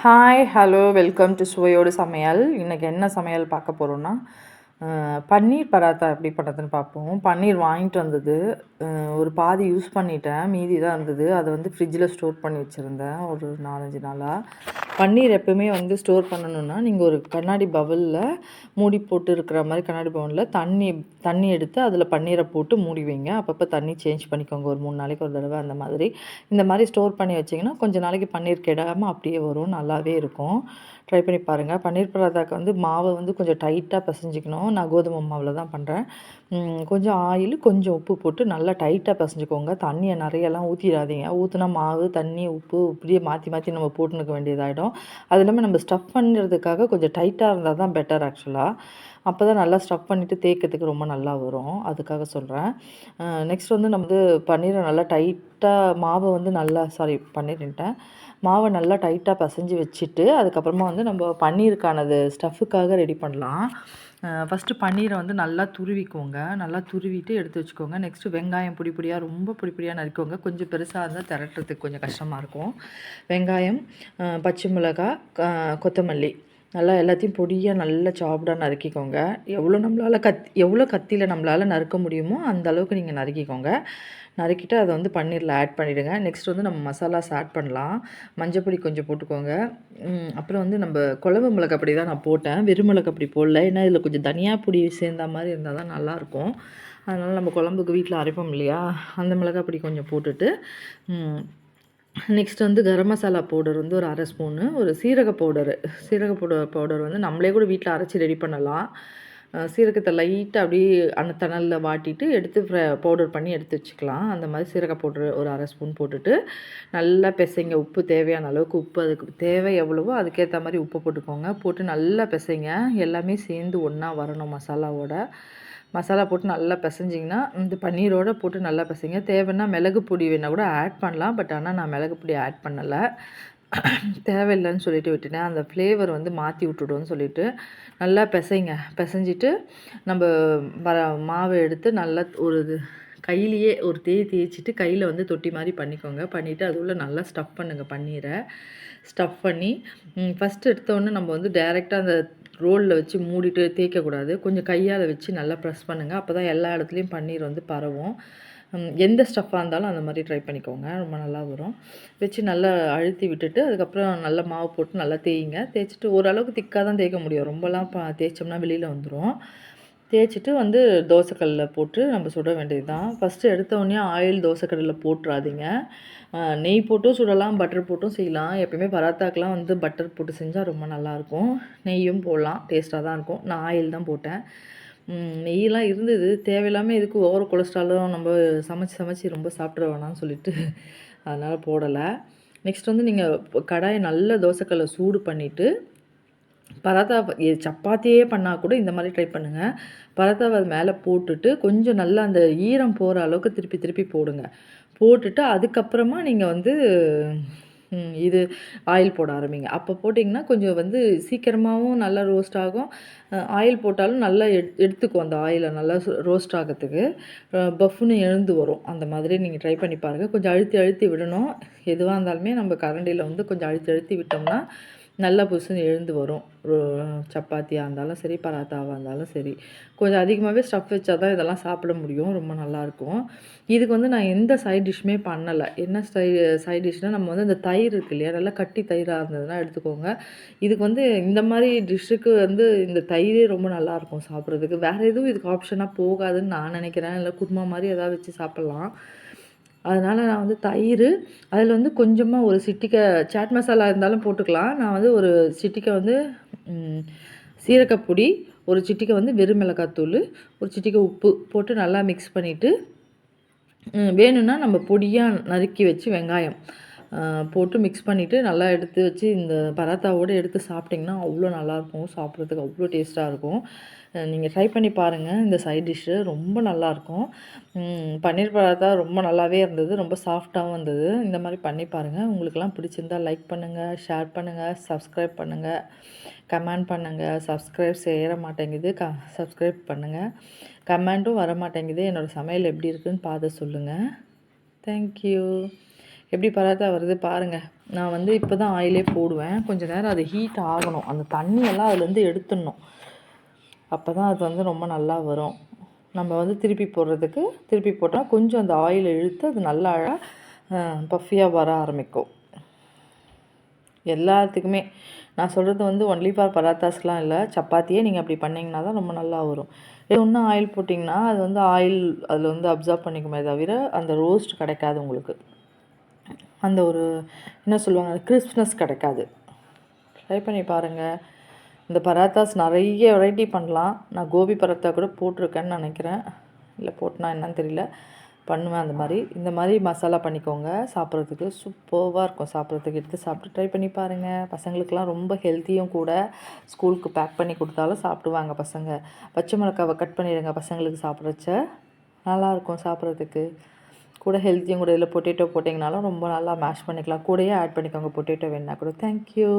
Hi hello welcome to சுவையோடு சமையல். இன்றைக்கி என்ன சமையல் பார்க்க போகிறோன்னா பன்னீர் பராத்தா எப்படி பண்ணுறதுன்னு பார்ப்போம். பன்னீர் வாங்கிட்டு வந்தது. ஒரு பாதி யூஸ் பண்ணிட்டேன். மீதி தான் இருந்தது. அதை வந்து ஃப்ரிட்ஜில் ஸ்டோர் பண்ணி வச்சுருந்தேன். ஒரு நாலஞ்சு நாளாக பன்னீர் எப்போவுமே வந்து ஸ்டோர் பண்ணணுன்னா நீங்கள் ஒரு கண்ணாடி பவுலில் மூடி போட்டு இருக்கிற மாதிரி கண்ணாடி பவுலில் தண்ணி தண்ணி எடுத்து அதில் பன்னீரை போட்டு மூடி வைங்க. அப்பப்போ தண்ணி சேஞ்ச் பண்ணிக்கோங்க. ஒரு மூணு நாளைக்கு ஒரு தடவை அந்த மாதிரி. இந்த மாதிரி ஸ்டோர் பண்ணி வச்சிங்கன்னா கொஞ்சம் நாளைக்கு பன்னீர் கெடாமல் அப்படியே வரும். நல்லாவே இருக்கும். ட்ரை பண்ணி பாருங்கள் பன்னீர் பராத்தாக்கு வந்து மாவை வந்து கொஞ்சம் டைட்டாக பிசைஞ்சிக்கணும். நான் கோதுமை மாவில் தான் பண்ணுறேன் கொஞ்சம் ஆயில் கொஞ்சம் உப்பு போட்டு நல்லா டைட்டாக பிசைஞ்சிக்கோங்க. தண்ணியை நிறையெல்லாம் ஊற்றிடாதீங்க ஊற்றினா மாவு தண்ணி உப்பு இப்படியே மாற்றி மாற்றி நம்ம போட்டுனுக்க வேண்டியதாகிடும் அது இல்லாமல் நம்ம ஸ்டஃப் பண்ணுறதுக்காக கொஞ்சம் டைட்டாக இருந்தால் தான் பெட்டர் ஆக்சுவலாக அப்போ தான் நல்லா ஸ்டஃப் பண்ணிவிட்டு தேய்க்கிறதுக்கு ரொம்ப நல்லா வரும். அதுக்காக சொல்கிறேன் நெக்ஸ்ட் வந்து நம்ம வந்து பன்னீரை நல்லா டைட்டாக மாவை வந்து நல்லா சாரி பன்னீர்ன்ட்டேன் மாவை நல்லா டைட்டாக பசைஞ்சு வச்சுட்டு அதுக்கப்புறமா வந்து நம்ம பன்னீருக்கானது ஸ்டஃப்புக்காக ரெடி பண்ணலாம். ஃபஸ்ட்டு பன்னீரை வந்து நல்லா துருவிக்கோங்க. நல்லா துருவிட்டு எடுத்து வச்சுக்கோங்க. நெக்ஸ்ட்டு வெங்காயம் பொடி பொடியாக ரொம்ப பொடி பொடியாக நறுக்கோங்க கொஞ்சம் பெருசாக இருந்தால் திரட்டுறதுக்கு கொஞ்சம் கஷ்டமாக இருக்கும். வெங்காயம் பச்சை மிளகாய் கொத்தமல்லி. நல்லா எல்லாத்தையும் பொடியாக நல்லா சாப்பிடாக நறுக்கிக்கோங்க. எவ்வளோ நம்மளால் கத் எவ்வளோ கத்தியில் நம்மளால் நறுக்க முடியுமோ அந்த அளவுக்கு நீங்கள் நறுக்கிக்கோங்க. நறுக்கிட்டு அதை வந்து பன்னீரில் ஆட் பண்ணிவிடுங்க நெக்ஸ்ட் வந்து நம்ம மசாலாஸ் ஆட் பண்ணலாம். மஞ்சப்பொடி கொஞ்சம் போட்டுக்கோங்க. அப்புறம் வந்து நம்ம குழம்பு மிளகாப்பொடி தான் நான் போட்டேன். வெறும் மிளகாப்பொடி போடல. ஏன்னா இதில் கொஞ்சம் தனியாக பொடி சேர்ந்த மாதிரி இருந்தால் தான் நல்லாயிருக்கும் அதனால் நம்ம குழம்புக்கு வீட்டில் அரைப்போம் இல்லையா? அந்த மிளகாப்பொடி கொஞ்சம் போட்டுட்டு நெக்ஸ்ட் வந்து கரம் மசாலா பவுடர் வந்து ஒரு அரை ஸ்பூனு ஒரு சீரக பவுடரு சீரக பவுடர் பவுடர் வந்து நம்மளே கூட வீட்டில் அரைச்சி ரெடி பண்ணலாம். சீரகத்தை லைட்டாக அப்படியே அந்த தணலில் வாட்டிட்டு எடுத்து பவுடர் பண்ணி எடுத்து வச்சுக்கலாம். அந்த மாதிரி சீரக பவுடர் ஒரு அரை ஸ்பூன் போட்டுட்டு நல்லா பிசைங்க. உப்பு தேவையான அளவுக்கு உப்பு அதுக்கு தேவை எவ்வளவோ அதுக்கேற்ற மாதிரி உப்பு போட்டுக்கோங்க. போட்டு நல்லா பிசைங்க. எல்லாமே சேர்ந்து ஒன்றா வரணும் மசாலாவோட. மசாலா போட்டு நல்லா பிசைஞ்சிங்கன்னா இந்த பன்னீரோடு போட்டு நல்லா பிசைங்க. தேவைன்னா மிளகு பொடி வேணால் கூட ஆட் பண்ணலாம். பட் ஆனால் நான் மிளகு பொடி ஆட் பண்ணலை. தேவையில்லைன்னு சொல்லிட்டு விட்டுட்டேன். அந்த ஃப்ளேவர் வந்து மாற்றி விட்டுடும்னு சொல்லிட்டு நல்லா பிசைங்க. பிசைஞ்சிட்டு நம்ம வர மாவை எடுத்து நல்லா ஒரு இது கையிலையே ஒரு தேய் தேய்ச்சிட்டு கையில் வந்து தொட்டி மாதிரி பண்ணிக்கோங்க. பண்ணிவிட்டு அது உள்ளே நல்லா ஸ்டஃப் பண்ணுங்கள் பன்னீரை. ஸ்டஃப் பண்ணி ஃபஸ்ட்டு எடுத்தோடனே நம்ம வந்து டேரெக்டாக அந்த ரோலில் வச்சு மூடிட்டு தேய்க்கக்கூடாது. கொஞ்சம் கையால் வச்சு நல்லா ப்ரெஸ் பண்ணுங்கள் அப்போ தான் எல்லா இடத்துலையும் பன்னீர் வந்து பரவும். எந்த ஸ்டஃப்பாக இருந்தாலும் அந்த மாதிரி ட்ரை பண்ணிக்கோங்க. ரொம்ப நல்லா வரும். வச்சு நல்லா அழுத்தி விட்டுட்டு அதுக்கப்புறம் நல்லா மாவு போட்டு நல்லா தேய்ங்க. தேய்ச்சிட்டு ஓரளவுக்கு திக்காக தான் தேய்க்க முடியும். ரொம்பலாம் பா தேய்ச்சோம்னா வெளியில் வந்துடும் தேய்ச்சிட்டு வந்து தோசைக்கல்லில் போட்டு நம்ம சுட வேண்டியது தான் ஃபஸ்ட்டு எடுத்தோடனே ஆயில் தோசைக்கல்லில் போட்டுறாதீங்க. நெய் போட்டும் சுடலாம் பட்டர் போட்டும் செய்யலாம். எப்பயுமே பராத்தாக்கெலாம் வந்து பட்டர் போட்டு செஞ்சால் ரொம்ப நல்லாயிருக்கும் நெய்யும் போடலாம். டேஸ்ட்டாக தான் இருக்கும். நான் ஆயில் தான் போட்டேன். நெய்யெலாம் இருந்தது. தேவையில்லாமல் இதுக்கு ஓவர் கொலஸ்ட்ராலும் நம்ம சமைச்சு சமைச்சு ரொம்ப சாப்பிட்ற வேணாம்னு சொல்லிட்டு அதனால் போடலை. நெக்ஸ்ட் வந்து நீங்கள் கடாயை நல்ல தோசைக்கல்லை சூடு பண்ணிவிட்டு பராத்தா சப்பாத்தியே பண்ணால் கூட இந்த மாதிரி ட்ரை பண்ணுங்கள் பராத்தாவை அது மேலே போட்டுட்டு கொஞ்சம் நல்லா அந்த ஈரம் போகிற அளவுக்கு திருப்பி திருப்பி போடுங்க. போட்டுட்டு அதுக்கப்புறமா நீங்கள் வந்து இது ஆயில் போட ஆரம்பிங்க. அப்போ போட்டிங்கன்னா கொஞ்சம் வந்து சீக்கிரமாகவும் நல்லா ரோஸ்ட் ஆகும். ஆயில் போட்டாலும் நல்லா எட் எடுத்துக்கும் அந்த ஆயிலை நல்லா ரோஸ்ட் ஆகிறதுக்கு பஃப்னு எழுந்து வரும். அந்த மாதிரி நீங்கள் ட்ரை பண்ணி பாருங்கள் கொஞ்சம் அழுத்தி அழுத்தி விடணும். எதுவாக இருந்தாலுமே நம்ம கரண்டியில் வந்து கொஞ்சம் அழுத்தி அழுத்தி விட்டோம்னா நல்லா புதுசுன்னு எழுந்து வரும். சப்பாத்தியாக இருந்தாலும் சரி பராத்தாவாக இருந்தாலும் சரி. கொஞ்சம் அதிகமாகவே ஸ்டஃப் வச்சா தான் இதெல்லாம் சாப்பிட முடியும். ரொம்ப நல்லாயிருக்கும். இதுக்கு வந்து நான் எந்த சைட் டிஷ்ஷுமே பண்ணலை. என்ன ஸ்டை சைட் டிஷ்னால் நம்ம வந்து இந்த தயிர் இருக்கு இல்லையா? நல்லா கட்டி தயிராக இருந்ததுன்னா எடுத்துக்கோங்க. இதுக்கு வந்து இந்த மாதிரி டிஷ்ஷுக்கு வந்து இந்த தயிரே ரொம்ப நல்லாயிருக்கும் சாப்பிட்றதுக்கு. வேறு எதுவும் இதுக்கு ஆப்ஷனாக போகாதுன்னு நான் நினைக்கிறேன். இல்லை குருமா மாதிரி எதாவது வச்சு சாப்பிட்லாம். அதனால் நான் வந்து தயிர் அதில் வந்து கொஞ்சமாக ஒரு சிட்டிக்கை சாட் மசாலா இருந்தாலும் போட்டுக்கலாம். நான் வந்து ஒரு சிட்டிக்கை வந்து சீரகப்பொடி ஒரு சிட்டிக்கை வந்து வெறும் மிளகாத்தூள் ஒரு சிட்டிக்கை உப்பு போட்டு நல்லா மிக்ஸ் பண்ணிவிட்டு வேணும்னா நம்ம பொடியாக நறுக்கி வச்சு வெங்காயம். போட்டு மிக்ஸ் பண்ணிவிட்டு நல்லா எடுத்து வச்சு இந்த பராத்தாவோடு எடுத்து சாப்பிட்டிங்கன்னா அவ்வளோ நல்லாயிருக்கும். சாப்பிட்றதுக்கு அவ்வளோ டேஸ்ட்டாக இருக்கும். நீங்கள் ட்ரை பண்ணி பாருங்கள் இந்த சைட் டிஷ்ஷு ரொம்ப நல்லாயிருக்கும். பன்னீர் பராத்தா ரொம்ப நல்லாவே இருந்தது. ரொம்ப சாஃப்டாகவும் இருந்தது இந்த மாதிரி பண்ணி பாருங்கள் உங்களுக்கெல்லாம் பிடிச்சிருந்தால் லைக் பண்ணுங்கள் ஷேர் பண்ணுங்கள் சப்ஸ்கிரைப் பண்ணுங்கள் கமெண்ட் பண்ணுங்கள் சப்ஸ்கிரைப் செய்ய மாட்டேங்குது. க சப்ஸ்கிரைப் பண்ணுங்கள் கமெண்ட்டும் வர மாட்டேங்குது. என்னோடய சமையல் எப்படி இருக்குதுன்னு பார்த்து சொல்லுங்கள் தேங்க்யூ எப்படி பராத்தா வருது பாருங்கள் நான் வந்து இப்போ தான் ஆயிலே போடுவேன். கொஞ்சம் நேரம் அது ஹீட் ஆகணும். அந்த தண்ணியெல்லாம் அதுலேருந்து எடுத்துடணும். அப்போ தான் அது வந்து ரொம்ப நல்லா வரும். நம்ம வந்து திருப்பி போடுறதுக்கு திருப்பி போட்டால் கொஞ்சம் அந்த ஆயில் இழுத்து அது நல்லா பஃபியாக வர ஆரம்பிக்கும். எல்லாத்துக்குமே. நான் சொல்கிறது வந்து ஒன்லி ஃபார் பராத்தாஸ்லாம் இல்லை. சப்பாத்தியே நீங்கள் அப்படி பண்ணிங்கன்னா தான் ரொம்ப நல்லா வரும். இது ஒன்றும் ஆயில் போட்டிங்கன்னா அது வந்து ஆயில் அதில் வந்து அப்சர்வ் பண்ணிக்குமே தவிர அந்த ரோஸ்ட் கிடைக்காது உங்களுக்கு. அந்த ஒரு என்ன சொல்லுவாங்க கிறிஸ்ப்னஸ் கிடைக்காது. ட்ரை பண்ணி பாருங்கள் இந்த பராத்தாஸ் நிறைய வெரைட்டி பண்ணலாம். நான் கோபி பராத்தா கூட போட்டிருக்கேன்னு நினைக்கிறேன். இல்லை போட்டனா என்னன்னு தெரியல. பண்ணுவேன் அந்த மாதிரி. இந்த மாதிரி மசாலா பண்ணிக்கோங்க. சாப்பிட்றதுக்கு சூப்பர்வாக இருக்கும். சாப்பிட்றதுக்கு எடுத்து சாப்பிட்டு ட்ரை பண்ணி பாருங்கள் பசங்களுக்கெலாம் ரொம்ப ஹெல்த்தியும் கூட. ஸ்கூலுக்கு பேக் பண்ணி கொடுத்தாலும் சாப்பிடுவாங்க பசங்க. பச்சை மிளகாவை கட் பண்ணிடுங்க பசங்களுக்கு சாப்பிட்றச்ச. நல்லாயிருக்கும் சாப்பிட்றதுக்கு. கூட ஹெல்த்தியும் கூட இதில் பொட்டேட்டோ போட்டிங்கனாலும் ரொம்ப நல்லா மேஷ் பண்ணிக்கலாம். கூடயே ஆட் பண்ணிக்கோங்க பொட்டேட்டோ வேணுன்னா கூட. தேங்க்யூ